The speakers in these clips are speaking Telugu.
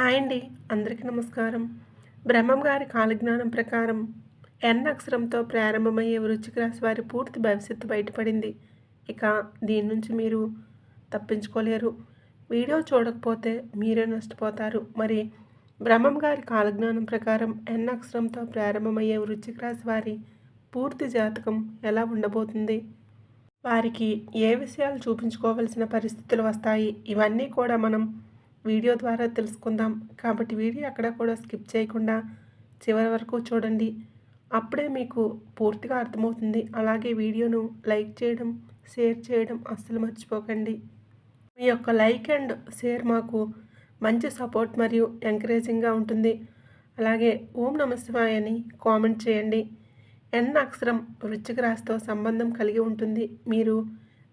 హాయ్ అండి. అందరికీ నమస్కారం. బ్రహ్మం గారి కాలజ్ఞానం ప్రకారం ఎన్ అక్షరంతో ప్రారంభమయ్యే వృచ్చిక రాశి వారి పూర్తి భవిష్యత్తు బయటపడింది. ఇక దీని నుంచి మీరు తప్పించుకోలేరు. వీడియో చూడకపోతే మీరే నష్టపోతారు. మరి బ్రహ్మం గారి కాలజ్ఞానం ప్రకారం ఎన్ అక్షరంతో ప్రారంభమయ్యే వృచ్చిక రాశి వారి పూర్తి జాతకం ఎలా ఉండబోతుంది? వారికి ఏ విషయాలు చూపించుకోవలసిన పరిస్థితులు వస్తాయి? ఇవన్నీ కూడా మనం వీడియో ద్వారా తెలుసుకుందాం. కాబట్టి వీడియో అక్కడ కూడా స్కిప్ చేయకుండా చివరి వరకు చూడండి. అప్పుడే మీకు పూర్తిగా అర్థమవుతుంది. అలాగే వీడియోను లైక్ చేయడం షేర్ చేయడం అస్సలు మర్చిపోకండి. మీ యొక్క లైక్ అండ్ షేర్ మాకు మంచి సపోర్ట్ మరియు ఎంకరేజింగ్గా ఉంటుంది. అలాగే ఓం నమశివాయ అని కామెంట్ చేయండి. ఎన్ అక్షరం వృచ్చిక రాశితో సంబంధం కలిగి ఉంటుంది. మీరు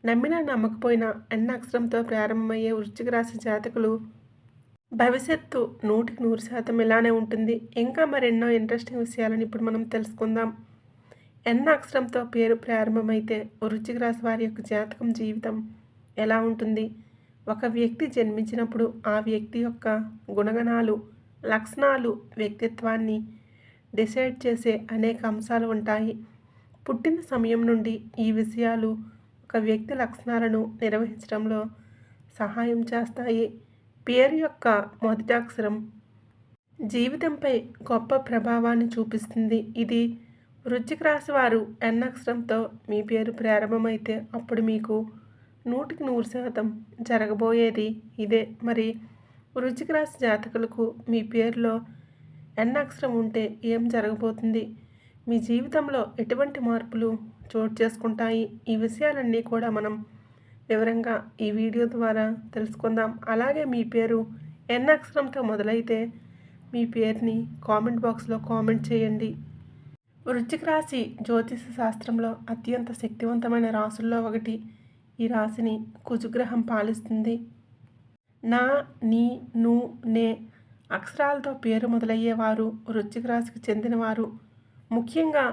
నమ్మినా నమ్మకపోయినా ఎన్ అక్షరంతో ప్రారంభమయ్యే వృచ్చిక రాశి జాతకులు భవిష్యత్తు నూటికి నూరు శాతం ఇలానే ఉంటుంది. ఇంకా మరెన్నో ఇంట్రెస్టింగ్ విషయాలను ఇప్పుడు మనం తెలుసుకుందాం. ఎన్న అక్షరంతో పేరు ప్రారంభమైతే వృచ్చిక రాశి వారి యొక్క జాతకం జీవితం ఎలా ఉంటుంది? ఒక వ్యక్తి జన్మించినప్పుడు ఆ వ్యక్తి యొక్క గుణగణాలు లక్షణాలు వ్యక్తిత్వాన్ని డిసైడ్ చేసే అనేక అంశాలు ఉంటాయి. పుట్టిన సమయం నుండి ఈ విషయాలు ఒక వ్యక్తి లక్షణాలను నిర్వహించడంలో సహాయం చేస్తాయి. పేరు యొక్క మొదటి అక్షరం జీవితంపై గొప్ప ప్రభావాన్ని చూపిస్తుంది. ఇది వృచ్చిక రాశి వారు ఎన్ అక్షరంతో మీ పేరు ప్రారంభమైతే అప్పుడు మీకు నూటికి నూరు శాతం జరగబోయేది ఇదే. మరి వృచ్చిక రాశి జాతకులకు మీ పేరులో ఎన్ అక్షరం ఉంటే ఏం జరగబోతుంది? మీ జీవితంలో ఎటువంటి మార్పులు చోటు చేసుకుంటాయి? ఈ విషయాలన్నీ కూడా మనం వివరంగా ఈ వీడియో ద్వారా తెలుసుకుందాం. అలాగే మీ పేరు ఎన్ అక్షరంతో మొదలైతే మీ పేరుని కామెంట్ బాక్స్లో కామెంట్ చేయండి. వృశ్చిక రాశి జ్యోతిష శాస్త్రంలో అత్యంత శక్తివంతమైన రాసుల్లో ఒకటి. ఈ రాశిని కుజుగ్రహం పాలిస్తుంది. నా నీ ను నే అక్షరాలతో పేరు మొదలయ్యేవారు వృశ్చిక రాశికి చెందినవారు. ముఖ్యంగా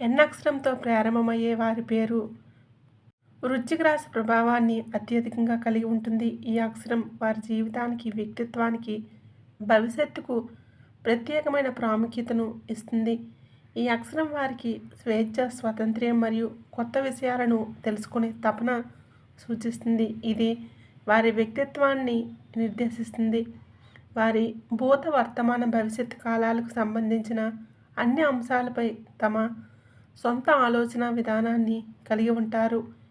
ఎన్ అక్షరంతో ప్రారంభమయ్యే వారి పేరు వృశ్చిక రాశి ప్రభావాన్ని అత్యధికంగా కలిగి ఉంటుంది. ఈ అక్షరం వారి జీవితానికి వ్యక్తిత్వానికి భవిష్యత్తుకు ప్రత్యేకమైన ప్రాముఖ్యతను ఇస్తుంది. ఈ అక్షరం వారికి స్వేచ్ఛ స్వాతంత్ర్యం మరియు కొత్త విషయాలను తెలుసుకునే తపన సూచిస్తుంది. ఇది వారి వ్యక్తిత్వాన్ని నిర్దేశిస్తుంది. వారి భూత వర్తమాన భవిష్యత్ కాలాలకు సంబంధించిన అన్ని అంశాలపై తమ సొంత ఆలోచన విధానాన్ని కలిగి ఉంటారు.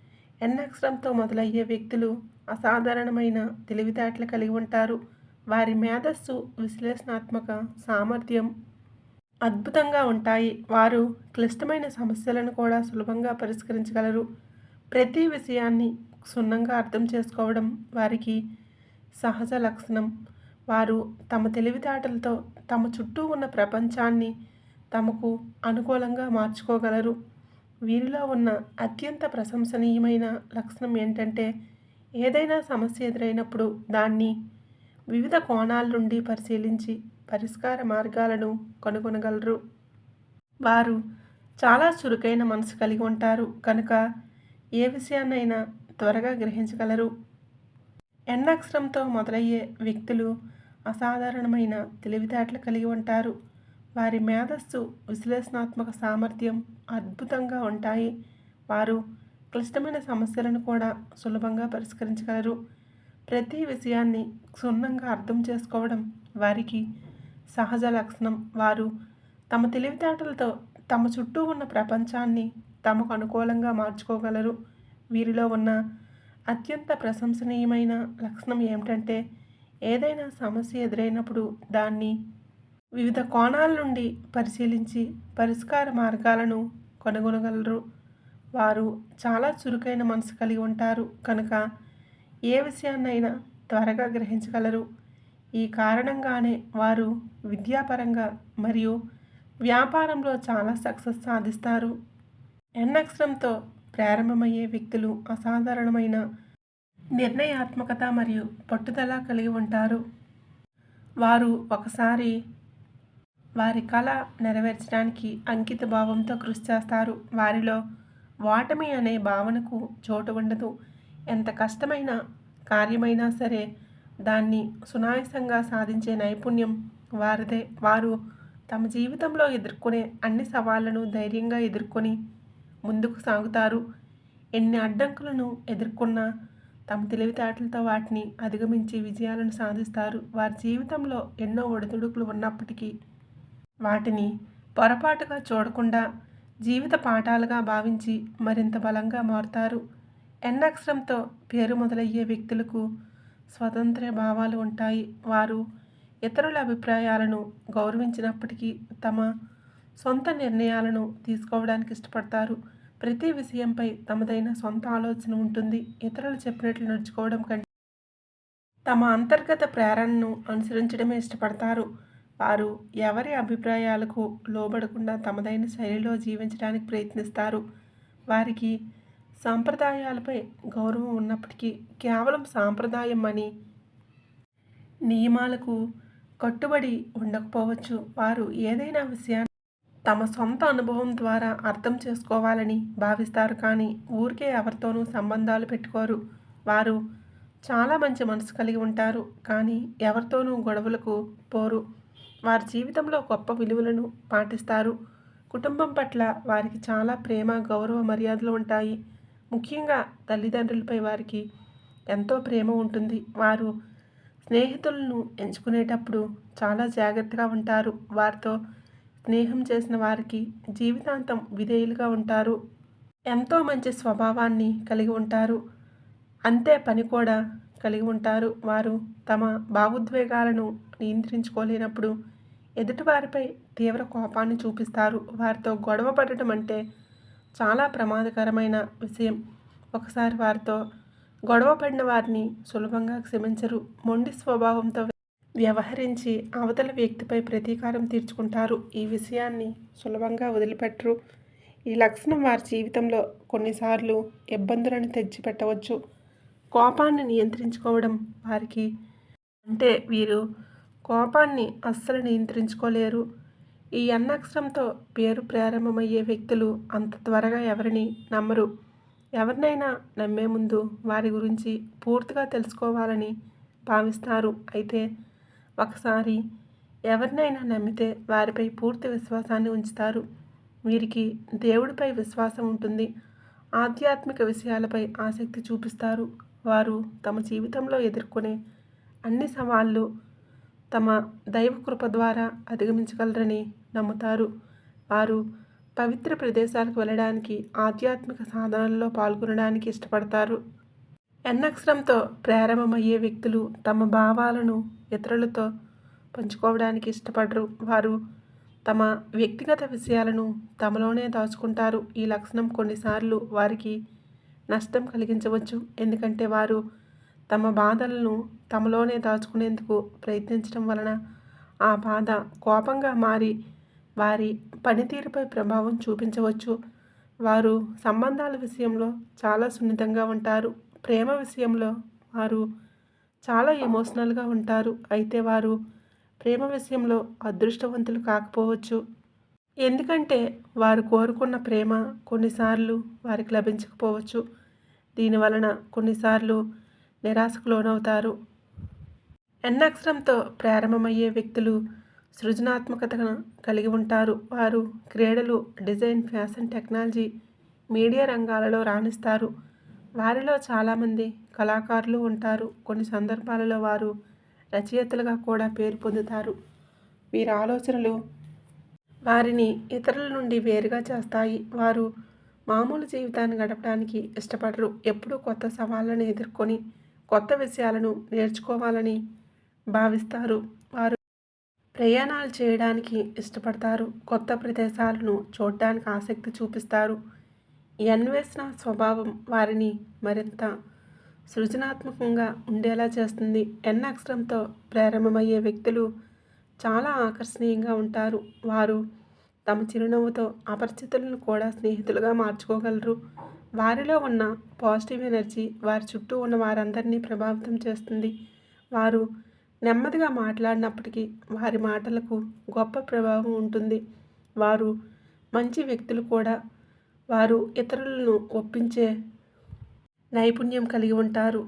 ఎన్నక్షరంతో మొదలయ్యే వ్యక్తులు అసాధారణమైన తెలివితేటలు కలిగి ఉంటారు. వారి మేధస్సు విశ్లేషణాత్మక సామర్థ్యం అద్భుతంగా ఉంటాయి. వారు క్లిష్టమైన సమస్యలను కూడా సులభంగా పరిష్కరించగలరు. ప్రతి విషయాన్ని క్షుణ్ణంగా అర్థం చేసుకోవడం వారికి సహజ లక్షణం. వారు తమ తెలివితేటలతో తమ చుట్టూ ఉన్న ప్రపంచాన్ని తమకు అనుకూలంగా మార్చుకోగలరు. వీరిలో ఉన్న అత్యంత ప్రశంసనీయమైన లక్షణం ఏంటంటే ఏదైనా సమస్య ఎదురైనప్పుడు దాన్ని వివిధ కోణాల నుండి పరిశీలించి పరిష్కార మార్గాలను కనుగొనగలరు. వారు చాలా చురుకైన మనసు కలిగి ఉంటారు కనుక ఏ విషయాన్నైనా త్వరగా గ్రహించగలరు. ఎన్నక్షరంతో మొదలయ్యే వ్యక్తులు అసాధారణమైన తెలివితేటలు కలిగి ఉంటారు. వారి మేధస్సు విశ్లేషణాత్మక సామర్థ్యం అద్భుతంగా ఉంటాయి. వారు క్లిష్టమైన సమస్యలను కూడా సులభంగా పరిష్కరించగలరు. ప్రతి విషయాన్ని క్షుణ్ణంగా అర్థం చేసుకోవడం వారికి సహజ లక్షణం. వారు తమ తెలివితేటలతో తమ చుట్టూ ఉన్న ప్రపంచాన్ని తమకు అనుకూలంగా మార్చుకోగలరు. వీరిలో ఉన్న అత్యంత ప్రశంసనీయమైన లక్షణం ఏమిటంటే ఏదైనా సమస్య ఎదురైనప్పుడు దాన్ని వివిధ కోణాల నుండి పరిశీలించి పరిష్కార మార్గాలను కనుగొనగలరు. వారు చాలా చురుకైన మనసు కలిగి ఉంటారు. కనుక ఏ విషయాన్నైనా త్వరగా గ్రహించగలరు. ఈ కారణంగానే వారు విద్యాపరంగా మరియు వ్యాపారంలో చాలా సక్సెస్ సాధిస్తారు. ఎన్నక్షరంతో ప్రారంభమయ్యే వ్యక్తులు అసాధారణమైన నిర్ణయాత్మకత మరియు పట్టుదల కలిగి ఉంటారు. వారు ఒకసారి వారి కళ నెరవేర్చడానికి అంకిత భావంతో కృషి చేస్తారు. వారిలో వాటమి అనే భావనకు చోటు ఉండదు. ఎంత కష్టమైన కార్యమైనా సరే దాన్ని సునాయాసంగా సాధించే నైపుణ్యం వారిదే. వారు తమ జీవితంలో ఎదుర్కొనే అన్ని సవాళ్ళను ధైర్యంగా ఎదుర్కొని ముందుకు సాగుతారు. ఎన్ని అడ్డంకులను ఎదుర్కొన్నా తమ తెలివితేటలతో వాటిని అధిగమించి విజయాలను సాధిస్తారు. వారి జీవితంలో ఎన్నో ఒడిదుడుకులు ఉన్నప్పటికీ వాటిని పొరపాటుగా చూడకుండా జీవిత పాఠాలుగా భావించి మరింత బలంగా మారుతారు. ఎన్నక్షరంతో పేరు మొదలయ్యే వ్యక్తులకు స్వతంత్ర భావాలు ఉంటాయి. వారు ఇతరుల అభిప్రాయాలను గౌరవించినప్పటికీ తమ సొంత నిర్ణయాలను తీసుకోవడానికి ఇష్టపడతారు. ప్రతి విషయంపై తమదైన సొంత ఆలోచన ఉంటుంది. ఇతరులు చెప్పినట్లు నడుచుకోవడం కంటే తమ అంతర్గత ప్రేరణను అనుసరించడమే ఇష్టపడతారు. వారు ఎవరి అభిప్రాయాలకు లోబడకుండా తమదైన శైలిలో జీవించడానికి ప్రయత్నిస్తారు. వారికి సాంప్రదాయాలపై గౌరవం ఉన్నప్పటికీ కేవలం సాంప్రదాయం అని నియమాలకు కట్టుబడి ఉండకపోవచ్చు. వారు ఏదైనా విషయాన్ని తమ సొంత అనుభవం ద్వారా అర్థం చేసుకోవాలని భావిస్తారు కానీ ఊరికే ఎవరితోనూ సంబంధాలు పెట్టుకోరు. వారు చాలా మంచి మనసు కలిగి ఉంటారు కానీ ఎవరితోనూ గొడవలకు పోరు. వారి జీవితంలో గొప్ప విలువలను పాటిస్తారు. కుటుంబం పట్ల వారికి చాలా ప్రేమ గౌరవ మర్యాదలు ఉంటాయి. ముఖ్యంగా తల్లిదండ్రులపై వారికి ఎంతో ప్రేమ ఉంటుంది. వారు స్నేహితులను ఎంచుకునేటప్పుడు చాలా జాగ్రత్తగా ఉంటారు. వారితో స్నేహం చేసిన వారికి జీవితాంతం విధేయులుగా ఉంటారు. ఎంతో మంచి స్వభావాన్ని కలిగి ఉంటారు. అంతే పని కూడా కలిగి ఉంటారు. వారు తమ భావోద్వేగాలను నియంత్రించుకోలేనప్పుడు ఎదుటివారిపై తీవ్ర కోపాన్ని చూపిస్తారు. వారితో గొడవ పడటం అంటే చాలా ప్రమాదకరమైన విషయం. ఒకసారి వారితో గొడవ పడిన వారిని సులభంగా క్షమించరు. మొండి స్వభావంతో వ్యవహరించి అవతల వ్యక్తిపై ప్రతీకారం తీర్చుకుంటారు. ఈ విషయాన్ని సులభంగా వదిలిపెట్టరు. ఈ లక్షణం వారి జీవితంలో కొన్నిసార్లు ఇబ్బందులను తెచ్చిపెట్టవచ్చు. కోపాన్ని నియంత్రించుకోవడం వారికి అంటే వీరు కోపాన్ని అస్సలు నియంత్రించుకోలేరు. ఈ అన్నక్షరంతో పేరు ప్రారంభమయ్యే వ్యక్తులు అంత త్వరగా ఎవరిని నమ్మరు. ఎవరినైనా నమ్మే ముందు వారి గురించి పూర్తిగా తెలుసుకోవాలని భావిస్తారు. అయితే ఒకసారి ఎవరినైనా నమ్మితే వారిపై పూర్తి విశ్వాసాన్ని ఉంచుతారు. వీరికి దేవుడిపై విశ్వాసం ఉంటుంది. ఆధ్యాత్మిక విషయాలపై ఆసక్తి చూపిస్తారు. వారు తమ జీవితంలో ఎదుర్కొనే అన్ని సవాళ్ళు తమ దైవ కృప ద్వారా అధిగమించగలరని నమ్ముతారు. వారు పవిత్ర ప్రదేశాలకు వెళ్ళడానికి ఆధ్యాత్మిక సాధనల్లో పాల్గొనడానికి ఇష్టపడతారు. ఎన్నక్షరంతో ప్రారంభమయ్యే వ్యక్తులు తమ భావాలను ఇతరులతో పంచుకోవడానికి ఇష్టపడరు. వారు తమ వ్యక్తిగత విషయాలను తమలోనే దాచుకుంటారు. ఈ లక్షణం కొన్నిసార్లు వారికి నష్టం కలిగించవచ్చు. ఎందుకంటే వారు తమ బాధలను తమలోనే దాచుకునేందుకు ప్రయత్నించడం వలన ఆ బాధ కోపంగా మారి వారి పనితీరుపై ప్రభావం చూపించవచ్చు. వారు సంబంధాల విషయంలో చాలా సున్నితంగా ఉంటారు. ప్రేమ విషయంలో వారు చాలా ఎమోషనల్గా ఉంటారు. అయితే వారు ప్రేమ విషయంలో అదృష్టవంతులు కాకపోవచ్చు. ఎందుకంటే వారు కోరుకున్న ప్రేమ కొన్నిసార్లు వారికి లభించకపోవచ్చు. దీనివలన కొన్నిసార్లు నిరాశకు లోనవుతారు. ఎన్నక్షరంతో ప్రారంభమయ్యే వ్యక్తులు సృజనాత్మకతను కలిగి ఉంటారు. వారు క్రీడలు డిజైన్ ఫ్యాషన్ టెక్నాలజీ మీడియా రంగాలలో రాణిస్తారు. వారిలో చాలామంది కళాకారులు ఉంటారు. కొన్ని సందర్భాలలో వారు రచయితలుగా కూడా పేరు పొందుతారు. వీరి ఆలోచనలు వారిని ఇతరుల నుండి వేరుగా చేస్తాయి. వారు మామూలు జీవితాన్ని గడపడానికి ఇష్టపడరు. ఎప్పుడూ కొత్త సవాళ్ళను ఎదుర్కొని కొత్త విషయాలను నేర్చుకోవాలని భావిస్తారు. వారు ప్రయాణాలు చేయడానికి ఇష్టపడతారు. కొత్త ప్రదేశాలను చూడడానికి ఆసక్తి చూపిస్తారు. ఈ అన్వేషణ స్వభావం వారిని మరింత సృజనాత్మకంగా ఉండేలా చేస్తుంది. ఎన్ అక్షరంతో ప్రారంభమయ్యే వ్యక్తులు చాలా ఆకర్షణీయంగా ఉంటారు. వారు తమ చిరునవ్వుతో అపరిచితులను కూడా స్నేహితులుగా మార్చుకోగలరు. వారిలో ఉన్న పాజిటివ్ ఎనర్జీ వారి చుట్టూ ఉన్న వారందరినీ ప్రభావితం చేస్తుంది. వారు నెమ్మదిగా మాట్లాడినప్పటికీ వారి మాటలకు గొప్ప ప్రభావం ఉంటుంది. వారు మంచి వ్యక్తులు కూడా. వారు ఇతరులను ఒప్పించే నైపుణ్యం కలిగి ఉంటారు.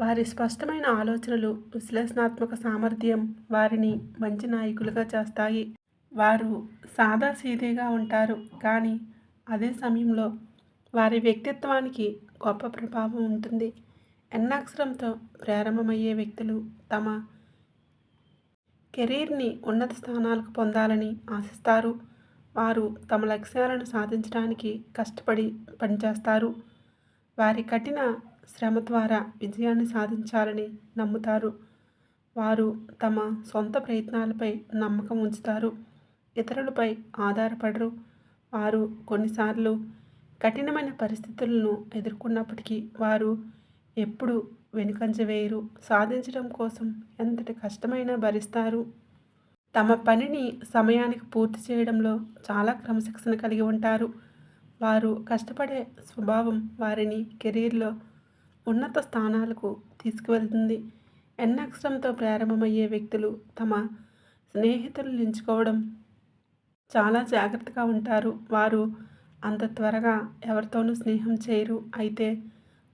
వారి స్పష్టమైన ఆలోచనలు విశ్లేషణాత్మక సామర్థ్యం వారిని మంచి నాయకులుగా చేస్తాయి. వారు సాదాసీదీగా ఉంటారు. కానీ అదే సమయంలో వారి వ్యక్తిత్వానికి గొప్ప ప్రభావం ఉంటుంది. ఎన్నాక్షరంతో ప్రారంభమయ్యే వ్యక్తులు తమ కెరీర్ని ఉన్నత స్థానాలకు పొందాలని ఆశిస్తారు. వారు తమ లక్ష్యాలను సాధించడానికి కష్టపడి పనిచేస్తారు. వారి కఠిన శ్రమ ద్వారా విజయాన్ని సాధించాలని నమ్ముతారు. వారు తమ సొంత ప్రయత్నాలపై నమ్మకం ఉంచుతారు. ఇతరులపై ఆధారపడరు. వారు కొన్నిసార్లు కఠినమైన పరిస్థితులను ఎదుర్కొన్నప్పటికీ వారు ఎప్పుడు వెనుకంజ వేయరు. సాధించడం కోసం ఎంతటి కష్టమైనా భరిస్తారు. తమ పనిని సమయానికి పూర్తి చేయడంలో చాలా క్రమశిక్షణ కలిగి ఉంటారు. వారు కష్టపడే స్వభావం వారిని కెరీర్లో ఉన్నత స్థానాలకు తీసుకువెళ్తుంది. ఎన్నక్షరంతో ప్రారంభమయ్యే వ్యక్తులు తమ స్నేహితులను ఎంచుకోవడం చాలా జాగ్రత్తగా ఉంటారు. వారు అంత త్వరగా ఎవరితోనూ స్నేహం చేయరు. అయితే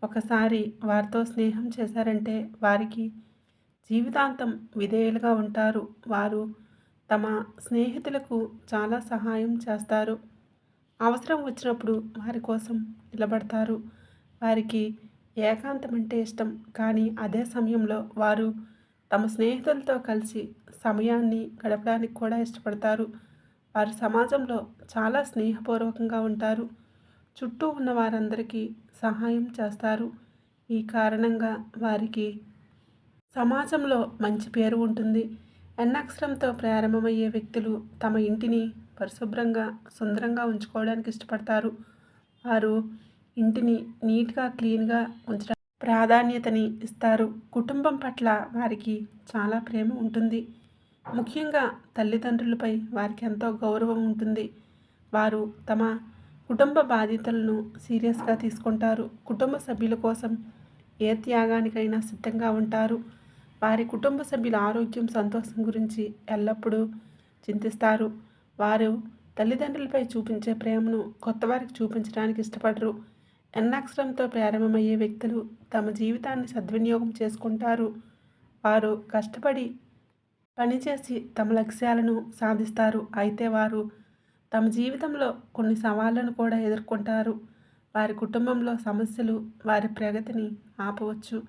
ఒకసారి వారితో స్నేహం చేశారంటే వారికి జీవితాంతం విధేయులుగా ఉంటారు. వారు తమ స్నేహితులకు చాలా సహాయం చేస్తారు. అవసరం వచ్చినప్పుడు వారి కోసం నిలబడతారు. వారికి ఏకాంతం అంటే ఇష్టం. కానీ అదే సమయంలో వారు తమ స్నేహితులతో కలిసి సమయాన్ని గడపడానికి కూడా ఇష్టపడతారు. వారు సమాజంలో చాలా స్నేహపూర్వకంగా ఉంటారు. చుట్టూ ఉన్న వారందరికీ సహాయం చేస్తారు. ఈ కారణంగా వారికి సమాజంలో మంచి పేరు ఉంటుంది. ఎన్నక్షరంతో ప్రారంభమయ్యే వ్యక్తులు తమ ఇంటిని పరిశుభ్రంగా సుందరంగా ఉంచుకోవడానికి ఇష్టపడతారు. వారు ఇంటిని నీట్గా క్లీన్గా ఉంచడం ప్రాధాన్యతని ఇస్తారు. కుటుంబం పట్ల వారికి చాలా ప్రేమ ఉంటుంది. ముఖ్యంగా తల్లిదండ్రులపై వారికి ఎంతో గౌరవం ఉంటుంది. వారు తమ కుటుంబ బాధ్యతలను సీరియస్గా తీసుకుంటారు. కుటుంబ సభ్యుల కోసం ఏ త్యాగానికైనా సిద్ధంగా ఉంటారు. వారి కుటుంబ సభ్యుల ఆరోగ్యం సంతోషం గురించి ఎల్లప్పుడూ చింతిస్తారు. వారు తల్లిదండ్రులపై చూపించే ప్రేమను కొత్త వారికి చూపించడానికి ఇష్టపడరు. ఎన్నక్షరంతో ప్రారంభమయ్యే వ్యక్తులు తమ జీవితాన్ని సద్వినియోగం చేసుకుంటారు. వారు కష్టపడి పనిచేసి తమ లక్ష్యాలను సాధిస్తారు. అయితే వారు తమ జీవితంలో కొన్ని సవాళ్ళను కూడా ఎదుర్కొంటారు. వారి కుటుంబంలో సమస్యలు వారి ప్రగతిని ఆపవచ్చు.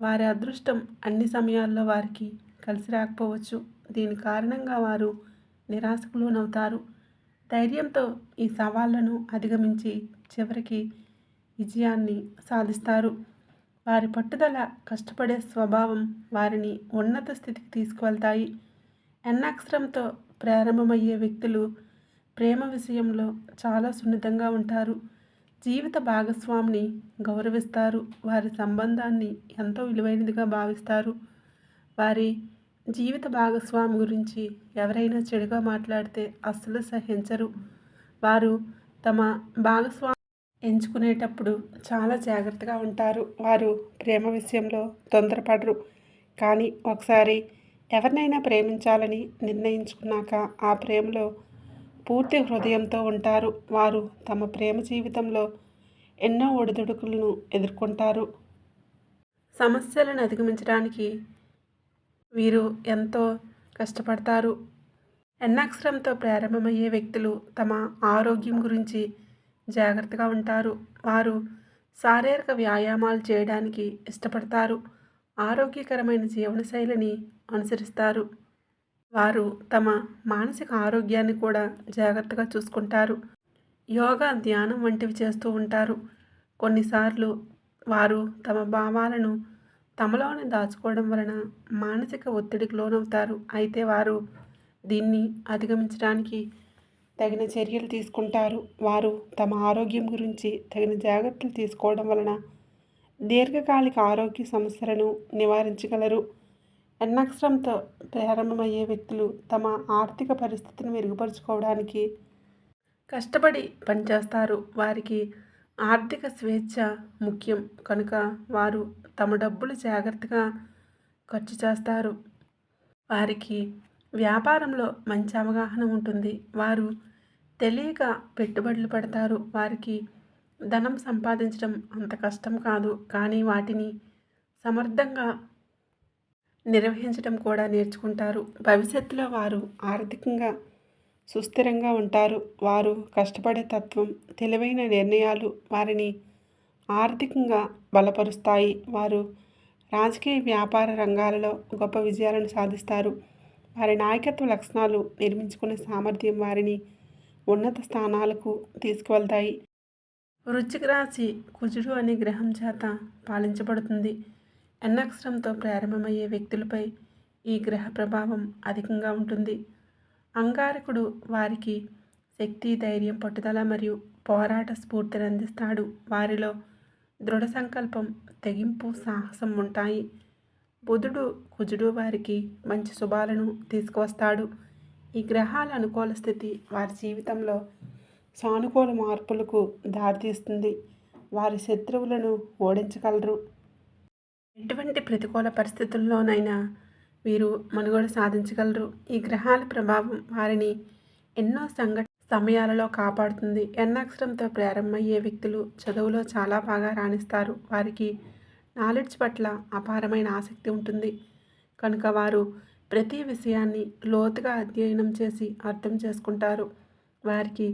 వారి అదృష్టం అన్ని సమయాల్లో వారికి కలిసి రాకపోవచ్చు. దీని కారణంగా వారు నిరాశకు లోనవుతారు. ధైర్యంతో ఈ సవాళ్ళను అధిగమించి చివరికి విజయాన్ని సాధిస్తారు. వారి పట్టుదల కష్టపడే స్వభావం వారిని ఉన్నత స్థితికి తీసుకువెళ్తాయి. ఎన్నక్షరంతో ప్రారంభమయ్యే వ్యక్తులు ప్రేమ విషయంలో చాలా సున్నితంగా ఉంటారు. జీవిత భాగస్వామిని గౌరవిస్తారు. వారి సంబంధాన్ని ఎంతో విలువైనదిగా భావిస్తారు. వారి జీవిత భాగస్వామి గురించి ఎవరైనా చెడుగా మాట్లాడితే అస్సలు సహించరు. వారు తమ భాగస్వామి ఎంచుకునేటప్పుడు చాలా జాగ్రత్తగా ఉంటారు. వారు ప్రేమ విషయంలో తొందరపడరు. కానీ ఒకసారి ఎవరినైనా ప్రేమించాలని నిర్ణయించుకున్నాక ఆ ప్రేమలో పూర్తి హృదయంతో ఉంటారు. వారు తమ ప్రేమ జీవితంలో ఎన్నో ఒడిదుడుకులను ఎదుర్కొంటారు. సమస్యలను అధిగమించడానికి వీరు ఎంతో కష్టపడతారు. ఎన్నక్షరంతో ప్రారంభమయ్యే వ్యక్తులు తమ ఆరోగ్యం గురించి జాగ్రత్తగా ఉంటారు. వారు శారీరక వ్యాయామాలు చేయడానికి ఇష్టపడతారు. ఆరోగ్యకరమైన జీవనశైలిని అనుసరిస్తారు. వారు తమ మానసిక ఆరోగ్యాన్ని కూడా జాగ్రత్తగా చూసుకుంటారు. యోగా ధ్యానం వంటివి చేస్తూ ఉంటారు. కొన్నిసార్లు వారు తమ భావాలను తమలోనే దాచుకోవడం వలన మానసిక ఒత్తిడికి లోనవుతారు. అయితే వారు దీన్ని అధిగమించడానికి తగిన చర్యలు తీసుకుంటారు. వారు తమ ఆరోగ్యం గురించి తగిన జాగ్రత్తలు తీసుకోవడం వలన దీర్ఘకాలిక ఆరోగ్య సమస్యలను నివారించగలరు. ఎన్నక్షరంతో ప్రారంభమయ్యే వ్యక్తులు తమ ఆర్థిక పరిస్థితిని మెరుగుపరుచుకోవడానికి కష్టపడి పనిచేస్తారు. వారికి ఆర్థిక స్వేచ్ఛ ముఖ్యం. కనుక వారు తమ డబ్బులు జాగ్రత్తగా ఖర్చు చేస్తారు. వారికి వ్యాపారంలో మంచి అవగాహన ఉంటుంది. వారు తెలియక పెట్టుబడులు పెడతారు. వారికి ధనం సంపాదించడం అంత కష్టం కాదు. కానీ వాటిని సమర్థంగా నిర్వహించడం కూడా నేర్చుకుంటారు. భవిష్యత్తులో వారు ఆర్థికంగా సుస్థిరంగా ఉంటారు. వారు కష్టపడే తత్వం తెలివైన నిర్ణయాలు వారిని ఆర్థికంగా బలపరుస్తాయి. వారు రాజకీయ వ్యాపార రంగాలలో గొప్ప విజయాలను సాధిస్తారు. వారి నాయకత్వ లక్షణాలు నిర్మించుకునే సామర్థ్యం వారిని ఉన్నత స్థానాలకు తీసుకువెళ్తాయి. వృశ్చిక రాశి కుజుడు అనే గ్రహం చేత పాలించబడుతుంది. ఎన్నక్షరంతో ప్రారంభమయ్యే వ్యక్తులపై ఈ గ్రహ ప్రభావం అధికంగా ఉంటుంది. అంగారకుడు వారికి శక్తి ధైర్యం పట్టుదల మరియు పోరాట స్ఫూర్తిని అందిస్తాడు. వారిలో దృఢ సంకల్పం తెగింపు సాహసం ఉంటాయి. బుధుడు కుజుడు వారికి మంచి శుభాలను తీసుకువస్తాడు. ఈ గ్రహాల అనుకూల స్థితి వారి జీవితంలో సానుకూల మార్పులకు దారితీస్తుంది. వారి శత్రువులను ఓడించగలరు. ఎటువంటి ప్రతికూల పరిస్థితుల్లోనైనా వీరు మనుగడ సాధించగలరు. ఈ గ్రహాల ప్రభావం వారిని ఎన్నో సంఘట సమయాలలో కాపాడుతుంది. ఎన్నక్షరంతో ప్రారంభమయ్యే వ్యక్తులు చదువులో చాలా బాగా రాణిస్తారు. వారికి నాలెడ్జ్ పట్ల అపారమైన ఆసక్తి ఉంటుంది. కనుక వారు ప్రతి విషయాన్ని లోతుగా అధ్యయనం చేసి అర్థం చేసుకుంటారు. వారికి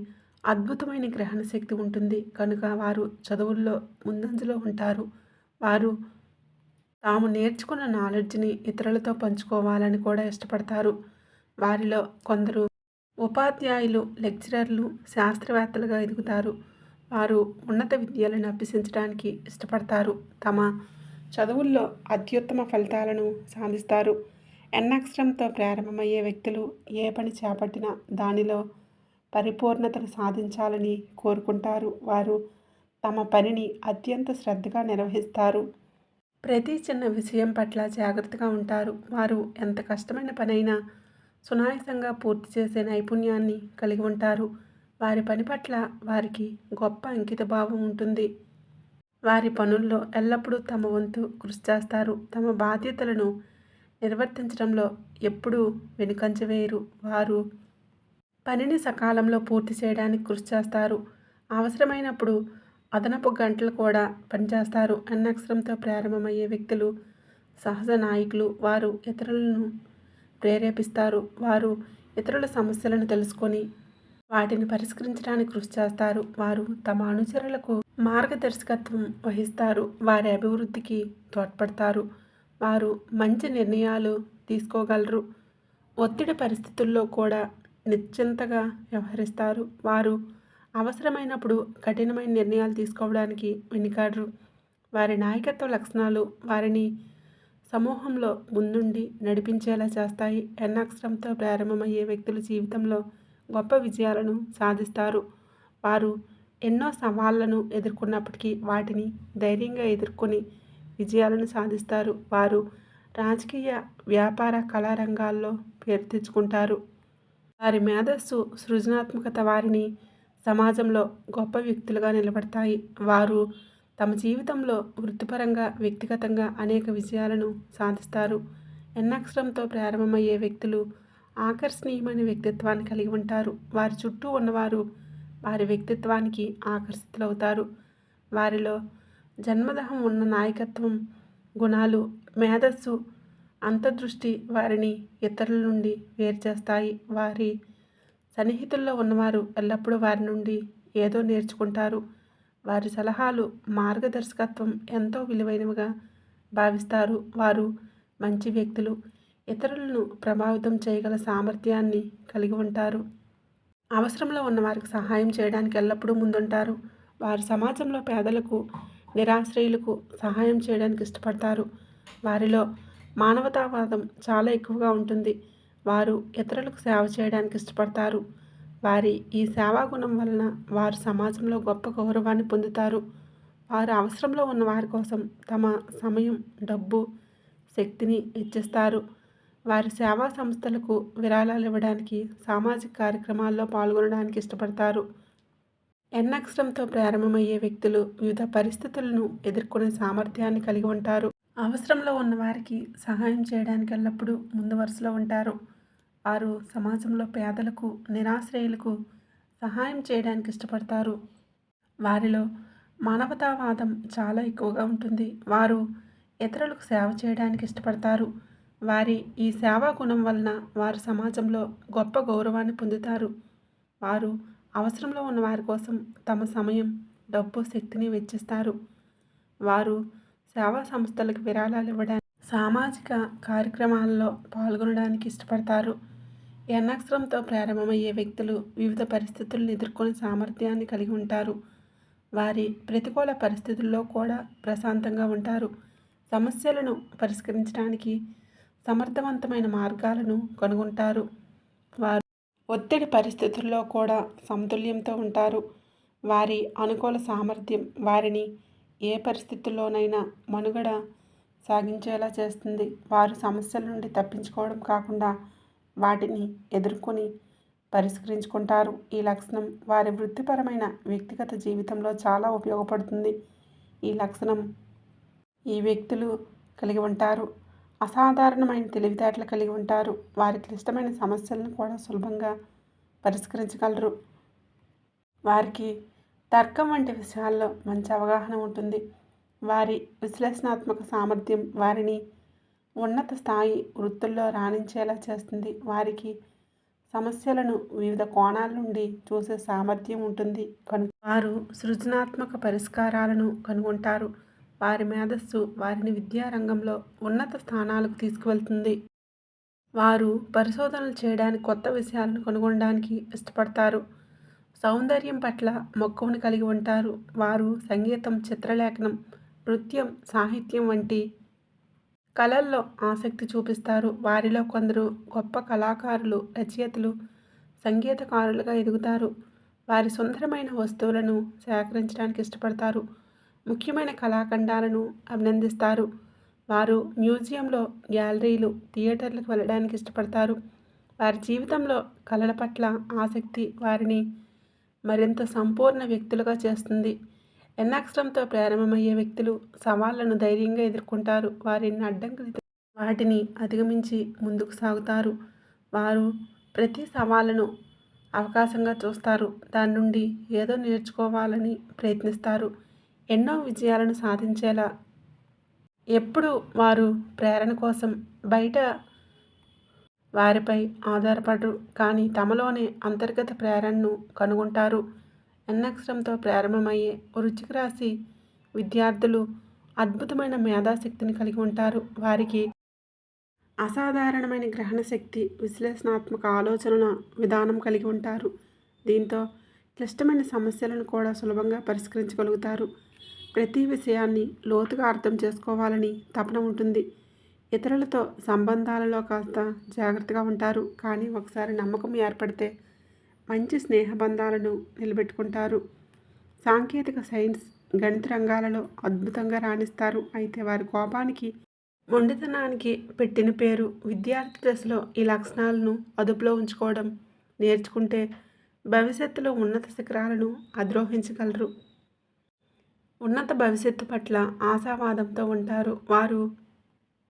అద్భుతమైన గ్రహణ శక్తి ఉంటుంది. కనుక వారు చదువుల్లో ముందంజలో ఉంటారు. వారు తాము నేర్చుకున్న నాలెడ్జ్ని ఇతరులతో పంచుకోవాలని కూడా ఇష్టపడతారు. వారిలో కొందరు ఉపాధ్యాయులు లెక్చరర్లు శాస్త్రవేత్తలుగా ఎదుగుతారు. వారు ఉన్నత విద్యలను అభ్యసించడానికి ఇష్టపడతారు. తమ చదువుల్లో అత్యుత్తమ ఫలితాలను సాధిస్తారు. ఎన్నక్షరంతో ప్రారంభమయ్యే వ్యక్తులు ఏ పని చేపట్టినా దానిలో పరిపూర్ణతను సాధించాలని కోరుకుంటారు. వారు తమ పనిని అత్యంత శ్రద్ధగా నిర్వహిస్తారు. ప్రతి చిన్న విషయం పట్ల జాగ్రత్తగా ఉంటారు. వారు ఎంత కష్టమైన పనైనా సునాయాసంగా పూర్తి చేసే నైపుణ్యాన్ని కలిగి ఉంటారు. వారి పని పట్ల వారికి గొప్ప అంకిత భావం ఉంటుంది. వారి పనుల్లో ఎల్లప్పుడూ తమ వంతు కృషి చేస్తారు. తమ బాధ్యతలను నిర్వర్తించడంలో ఎప్పుడూ వెనుకంచ వేయరు. వారు పనిని సకాలంలో పూర్తి చేయడానికి కృషి చేస్తారు. అవసరమైనప్పుడు అదనపు గంటలు కూడా పనిచేస్తారు అన్నక్షరంతో ప్రారంభమయ్యే వ్యక్తులు సహజ నాయకులు వారు ఇతరులను ప్రేరేపిస్తారు. వారు ఇతరుల సమస్యలను తెలుసుకొని వాటిని పరిష్కరించడానికి కృషి చేస్తారు. వారు తమ అనుచరులకు మార్గదర్శకత్వం వహిస్తారు. వారి అభివృద్ధికి తోడ్పడతారు. వారు మంచి నిర్ణయాలు తీసుకోగలరు. ఒత్తిడి పరిస్థితుల్లో కూడా నిశ్చింతగా వ్యవహరిస్తారు. వారు అవసరమైనప్పుడు కఠినమైన నిర్ణయాలు తీసుకోవడానికి వెనుకాడరు. వారి నాయకత్వ లక్షణాలు వారిని సమూహంలో ముందుండి నడిపించేలా చేస్తాయి. ఎన్నక్షరంతో ప్రారంభమయ్యే వ్యక్తుల జీవితంలో గొప్ప విజయాలను సాధిస్తారు. వారు ఎన్నో సవాళ్ళను ఎదుర్కొన్నప్పటికీ వాటిని ధైర్యంగా ఎదుర్కొని విజయాలను సాధిస్తారు. వారు రాజకీయ వ్యాపార కళారంగాల్లో పేరు తెచ్చుకుంటారు. వారి మేధస్సు సృజనాత్మకత వారిని సమాజంలో గొప్ప వ్యక్తులుగా నిలబడతాయి. వారు తమ జీవితంలో వృత్తిపరంగా వ్యక్తిగతంగా అనేక విజయాలను సాధిస్తారు. ఎన్నక్షరంతో ప్రారంభమయ్యే వ్యక్తులు ఆకర్షణీయమైన వ్యక్తిత్వాన్ని కలిగి ఉంటారు. వారి చుట్టూ ఉన్నవారు వారి వ్యక్తిత్వానికి ఆకర్షితులవుతారు. వారిలో జన్మదహం ఉన్న నాయకత్వం గుణాలు మేధస్సు అంతర్దృష్టి వారిని ఇతరుల నుండి వేరు చేస్తాయి. వారి సన్నిహితుల్లో ఉన్నవారు ఎల్లప్పుడూ వారి నుండి ఏదో నేర్చుకుంటారు. వారి సలహాలు మార్గదర్శకత్వం ఎంతో విలువైనవిగా భావిస్తారు. వారు మంచి వ్యక్తులు. ఇతరులను ప్రభావితం చేయగల సామర్థ్యాన్ని కలిగి ఉంటారు. అవసరంలో ఉన్న వారికి సహాయం చేయడానికి ఎల్లప్పుడూ ముందుంటారు. వారు సమాజంలో పేదలకు నిరాశ్రయులకు సహాయం చేయడానికి ఇష్టపడతారు. వారిలో మానవతావాదం చాలా ఎక్కువగా ఉంటుంది. వారు ఇతరులకు సేవ చేయడానికి ఇష్టపడతారు. వారి ఈ సేవా గుణం వలన వారు సమాజంలో గొప్ప గౌరవాన్ని పొందుతారు. వారు అవసరంలో ఉన్న వారి కోసం తమ సమయం డబ్బు శక్తిని ఇచ్చిస్తారు. వారి సేవా సంస్థలకు విరాళాలు ఇవ్వడానికి సామాజిక కార్యక్రమాల్లో పాల్గొనడానికి ఇష్టపడతారు. ఎన్నక్షరంతో ప్రారంభమయ్యే వ్యక్తులు వివిధ పరిస్థితులను ఎదుర్కొనే సామర్థ్యాన్ని కలిగి ఉంటారు. అవసరంలో ఉన్న వారికి సహాయం చేయడానికి ఎల్లప్పుడూ ముందు వరుసలో ఉంటారు. వారు సమాజంలో పేదలకు నిరాశ్రయులకు సహాయం చేయడానికి ఇష్టపడతారు. వారిలో మానవతావాదం చాలా ఎక్కువగా ఉంటుంది. వారు ఇతరులకు సేవ చేయడానికి ఇష్టపడతారు. వారి ఈ సేవా గుణం వలన వారు సమాజంలో గొప్ప గౌరవాన్ని పొందుతారు. వారు అవసరంలో ఉన్న వారి కోసం తమ సమయం డబ్బు శక్తిని వెచ్చిస్తారు. వారు సేవా సంస్థలకు విరాళాలు ఇవ్వడానికి సామాజిక కార్యక్రమాల్లో పాల్గొనడానికి ఇష్టపడతారు. ఎన్నక్షరంతో ప్రారంభమయ్యే వ్యక్తులు వివిధ పరిస్థితులను ఎదుర్కొనే సామర్థ్యాన్ని కలిగి ఉంటారు. వారి ప్రతికూల పరిస్థితుల్లో కూడా ప్రశాంతంగా ఉంటారు. సమస్యలను పరిష్కరించడానికి సమర్థవంతమైన మార్గాలను కనుగొంటారు. వారు ఒత్తిడి పరిస్థితుల్లో కూడా సమతుల్యంతో ఉంటారు. వారి అనుకూల సామర్థ్యం వారిని ఏ పరిస్థితుల్లోనైనా మనుగడ సాగించేలా చేస్తుంది. వారు సమస్యల నుండి తప్పించుకోవడం కాకుండా వాటిని ఎదుర్కొని పరిష్కరించుకుంటారు. ఈ లక్షణం వారి వృత్తిపరమైన వ్యక్తిగత జీవితంలో చాలా ఉపయోగపడుతుంది. ఈ లక్షణం ఈ వ్యక్తులు కలిగి ఉంటారు. అసాధారణమైన తెలివితేటలు కలిగి ఉంటారు. వారి క్లిష్టమైన సమస్యలను కూడా సులభంగా పరిష్కరించగలరు. వారికి తర్కం వంటి విషయాల్లో మంచి అవగాహన ఉంటుంది. వారి విశ్లేషణాత్మక సామర్థ్యం వారిని ఉన్నత స్థాయి వృత్తుల్లో రాణించేలా చేస్తుంది. వారికి సమస్యలను వివిధ కోణాల నుండి చూసే సామర్థ్యం ఉంటుంది. కను వారు సృజనాత్మక పరిష్కారాలను కనుగొంటారు. వారి మేధస్సు వారిని విద్యారంగంలో ఉన్నత స్థానాలకు తీసుకువెళ్తుంది. వారు పరిశోధనలు చేయడానికి కొత్త విషయాలను కనుగొనడానికి ఇష్టపడతారు. సౌందర్యం పట్ల మక్కువను కలిగి ఉంటారు. వారు సంగీతం చిత్రలేఖనం నృత్యం సాహిత్యం వంటి కళల్లో ఆసక్తి చూపిస్తారు. వారిలో కొందరు గొప్ప కళాకారులు రచయితలు సంగీతకారులుగా ఎదుగుతారు. వారి సుందరమైన వస్తువులను సేకరించడానికి ఇష్టపడతారు. ముఖ్యమైన కళాఖండాలను అభినందిస్తారు. వారు మ్యూజియంలో గ్యాలరీలు థియేటర్లకు వెళ్ళడానికి ఇష్టపడతారు. వారి జీవితంలో కళల పట్ల ఆసక్తి వారిని మరింత సంపూర్ణ వ్యక్తులుగా చేస్తుంది. ఎన్నాక్షరంతో ప్రారంభమయ్యే వ్యక్తులు సవాళ్ళను ధైర్యంగా ఎదుర్కొంటారు. వారిని అడ్డంకులు వాటిని అధిగమించి ముందుకు సాగుతారు. వారు ప్రతి సవాళ్ళను అవకాశంగా చూస్తారు. దాని నుండి ఏదో నేర్చుకోవాలని ప్రయత్నిస్తారు. ఎన్నో విజయాలను సాధించేలా ఎప్పుడు వారు ప్రేరణ కోసం బయట వారిపై ఆధారపడరు. కానీ తమలోనే అంతర్గత ప్రేరణను కనుగొంటారు. ఎన్నక్షరంతో ప్రారంభమయ్యే రుచిక రాశి విద్యార్థులు అద్భుతమైన మేధాశక్తిని కలిగి ఉంటారు. వారికి అసాధారణమైన గ్రహణ శక్తి విశ్లేషణాత్మక ఆలోచనల విధానం కలిగి ఉంటారు. దీంతో క్లిష్టమైన సమస్యలను కూడా సులభంగా పరిష్కరించగలుగుతారు. ప్రతి విషయాన్ని లోతుగా అర్థం చేసుకోవాలని తపన ఉంటుంది. ఇతరులతో సంబంధాలలో కాస్త జాగ్రత్తగా ఉంటారు. కానీ ఒకసారి నమ్మకం ఏర్పడితే మంచి స్నేహబంధాలను నిలబెట్టుకుంటారు. సాంకేతిక సైన్స్ గణిత రంగాలలో అద్భుతంగా రాణిస్తారు. అయితే వారి కోపానికి మొండితనానికి పెట్టిన పేరు విద్యార్థి దశలో ఈ లక్షణాలను అదుపులో ఉంచుకోవడం నేర్చుకుంటే భవిష్యత్తులో ఉన్నత శిఖరాలను అధిరోహించగలరు. ఉన్నత భవిష్యత్తు పట్ల ఆశావాదంతో ఉంటారు. వారు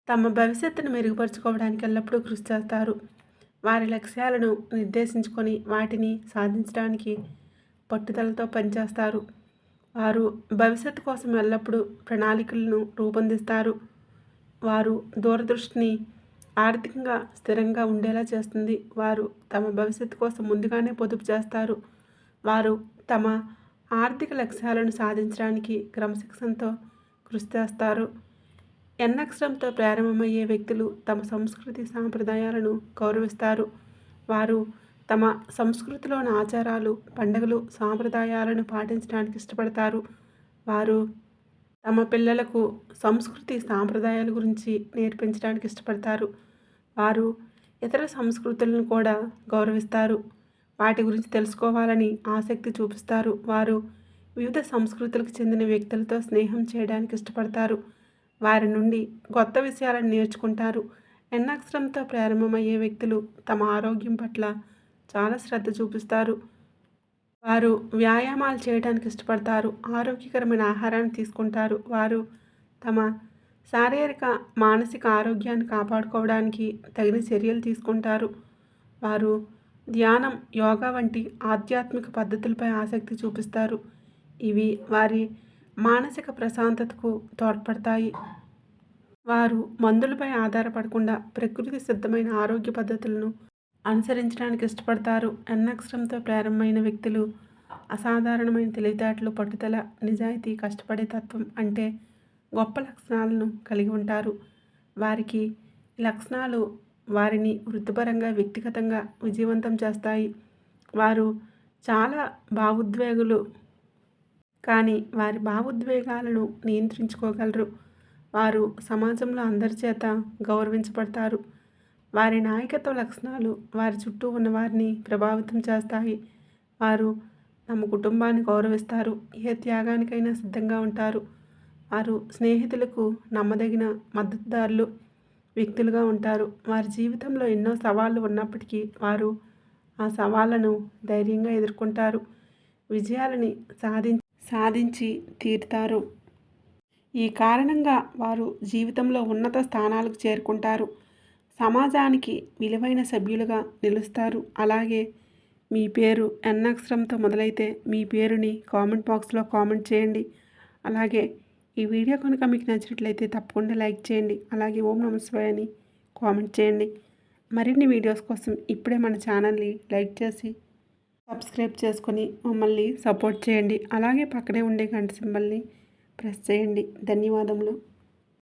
తమ భవిష్యత్తును మెరుగుపరుచుకోవడానికి ఎల్లప్పుడూ కృషి చేస్తారు. వారి లక్ష్యాలను నిర్దేశించుకొని వాటిని సాధించడానికి పట్టుదలతో పనిచేస్తారు. వారు భవిష్యత్తు కోసం ఎల్లప్పుడూ ప్రణాళికలను రూపొందిస్తారు. వారు దూరదృష్టిని ఆర్థికంగా స్థిరంగా ఉండేలా చేస్తుంది. వారు తమ భవిష్యత్తు కోసం ముందుగానే పొదుపు చేస్తారు. వారు తమ ఆర్థిక లక్ష్యాలను సాధించడానికి క్రమశిక్షణతో కృషి చేస్తారు. ఎన్నక్షరంతో ప్రారంభమయ్యే వ్యక్తులు తమ సంస్కృతి సాంప్రదాయాలను గౌరవిస్తారు. వారు తమ సంస్కృతిలోని ఆచారాలు పండుగలు సాంప్రదాయాలను పాటించడానికి ఇష్టపడతారు. వారు తమ పిల్లలకు సంస్కృతి సాంప్రదాయాల గురించి నేర్పించడానికి ఇష్టపడతారు. వారు ఇతర సంస్కృతులను కూడా గౌరవిస్తారు. వాటి గురించి తెలుసుకోవాలని ఆసక్తి చూపిస్తారు. వారు వివిధ సంస్కృతులకు చెందిన వ్యక్తులతో స్నేహం చేయడానికి ఇష్టపడతారు. వారి నుండి కొత్త విషయాలను నేర్చుకుంటారు. ఎన్నక్షరంతో ప్రారంభమయ్యే వ్యక్తులు తమ ఆరోగ్యం పట్ల చాలా శ్రద్ధ చూపిస్తారు. వారు వ్యాయామాలు చేయడానికి ఇష్టపడతారు. ఆరోగ్యకరమైన ఆహారాన్ని తీసుకుంటారు. వారు తమ శారీరక మానసిక ఆరోగ్యాన్ని కాపాడుకోవడానికి తగిన చర్యలు తీసుకుంటారు. వారు ధ్యానం యోగా వంటి ఆధ్యాత్మిక పద్ధతులపై ఆసక్తి చూపిస్తారు. ఇవి వారి మానసిక ప్రశాంతతకు తోడ్పడతాయి. వారు మందులపై ఆధారపడకుండా ప్రకృతి సిద్ధమైన ఆరోగ్య పద్ధతులను అనుసరించడానికి ఇష్టపడతారు. అన్నక్షరంతో ప్రారంభమైన వ్యక్తులు అసాధారణమైన తెలివితేటలు పట్టుదల నిజాయితీ కష్టపడే తత్వం అంటే గొప్ప లక్షణాలను కలిగి ఉంటారు. వారికి లక్షణాలు వారిని వృత్తిపరంగా వ్యక్తిగతంగా విజయవంతం చేస్తాయి. వారు చాలా భావోద్వేగులు. కానీ వారి భావోద్వేగాలను నియంత్రించుకోగలరు. వారు సమాజంలో అందరి చేత గౌరవించబడతారు. వారి నాయకత్వ లక్షణాలు వారి చుట్టూ ఉన్న వారిని ప్రభావితం చేస్తాయి. వారు తమ కుటుంబాన్ని గౌరవిస్తారు. ఏ త్యాగానికైనా సిద్ధంగా ఉంటారు. వారు స్నేహితులకు నమ్మదగిన మద్దతుదారులు. వ్యక్తులుగా ఉంటారు. వారి జీవితంలో ఎన్నో సవాళ్ళు ఉన్నప్పటికీ వారు ఆ సవాళ్ళను ధైర్యంగా ఎదుర్కొంటారు. విజయాలని సాధి సాధించి తీరుతారు. ఈ కారణంగా వారు జీవితంలో ఉన్నత స్థానాలకు చేరుకుంటారు. సమాజానికి విలువైన సభ్యులుగా నిలుస్తారు. అలాగే మీ పేరు ఎన్ అక్షరంతో మొదలైతే మీ పేరుని కామెంట్ బాక్స్లో కామెంట్ చేయండి. అలాగే ఈ వీడియో కనుక మీకు నచ్చినట్లయితే తప్పకుండా లైక్ చేయండి. అలాగే ఓం నమస్వాయ్ అని కామెంట్ చేయండి. మరిన్ని వీడియోస్ కోసం ఇప్పుడే మన ఛానల్ని లైక్ చేసి సబ్స్క్రైబ్ చేసుకొని మమ్మల్ని సపోర్ట్ చేయండి. అలాగే పక్కనే ఉండే గంట సింబల్ని ప్రెస్ చేయండి. ధన్యవాదములు.